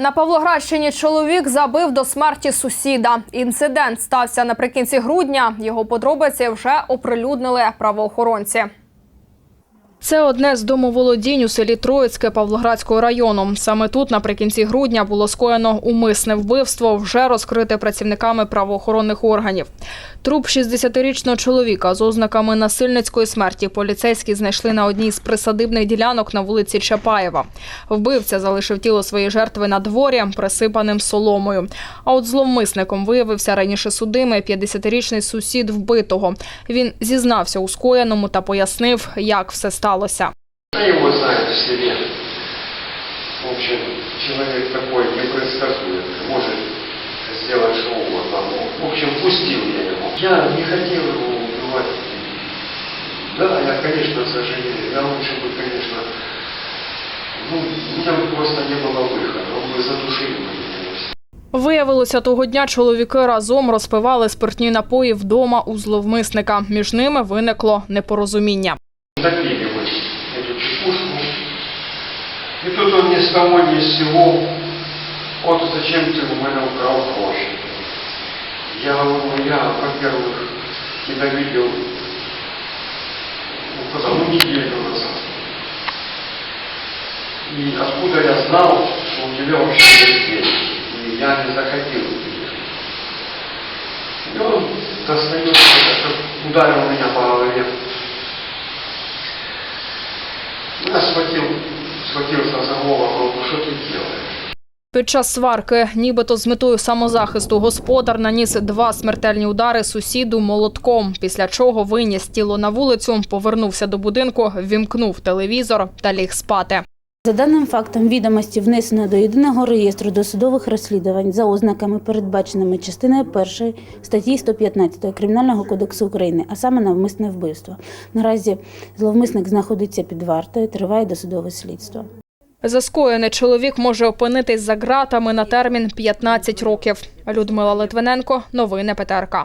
На Павлоградщині чоловік забив до смерті сусіда. Інцидент стався наприкінці грудня. Його подробиці вже оприлюднили правоохоронці. Це одне з домоволодінь у селі Троїцьке Павлоградського району. Саме тут наприкінці грудня було скоєно умисне вбивство, вже розкрите працівниками правоохоронних органів. Труп 60-річного чоловіка з ознаками насильницької смерті поліцейські знайшли на одній з присадибних ділянок на вулиці Чапаєва. Вбивця залишив тіло своєї жертви на дворі, присипаним соломою. А от зловмисником виявився раніше судимий 50-річний сусід вбитого. Він зізнався у скоєному та пояснив, як все сталося. Да его знают в селе. В общем, человек такой непредсказуемый, может сделать что угодно. Ну, В общем, пустил я его. Я не хотел его убивать. Да, я, конечно, сожалею. Я лучше бы, конечно, ну, у меня просто не было выхода. Он бы задушил бы меня. и всё. Виявилося, того дня чоловіки разом розпивали спиртні напої вдома у зловмисника. Між ними виникло непорозуміння. Допили мы эту чекушку. И тут он ни с того ни с сего, вот зачем ты у меня украл гроши? Я я, во-первых, тебя видел ну, потому неделю назад. И откуда я знал, что у тебя вообще есть деньги? И я не заходил в них. И он достает, ударил меня по голове. Я схватил, схватился за голову, «Ну, что ты делаешь? Під час сварки, нібито з метою самозахисту, господар наніс два смертельні удари сусіду молотком, після чого виніс тіло на вулицю, повернувся до будинку, вімкнув телевізор та ліг спати. За даним фактом відомості внесено до єдиного реєстру досудових розслідувань за ознаками, передбаченими частиною 1 статті 115 Кримінального кодексу України, а саме навмисне вбивство. Наразі зловмисник знаходиться під вартою, триває досудове слідство. За скоєне чоловік може опинитись за ґратами на термін 15 років. Людмила Литвиненко, новини ПТРК.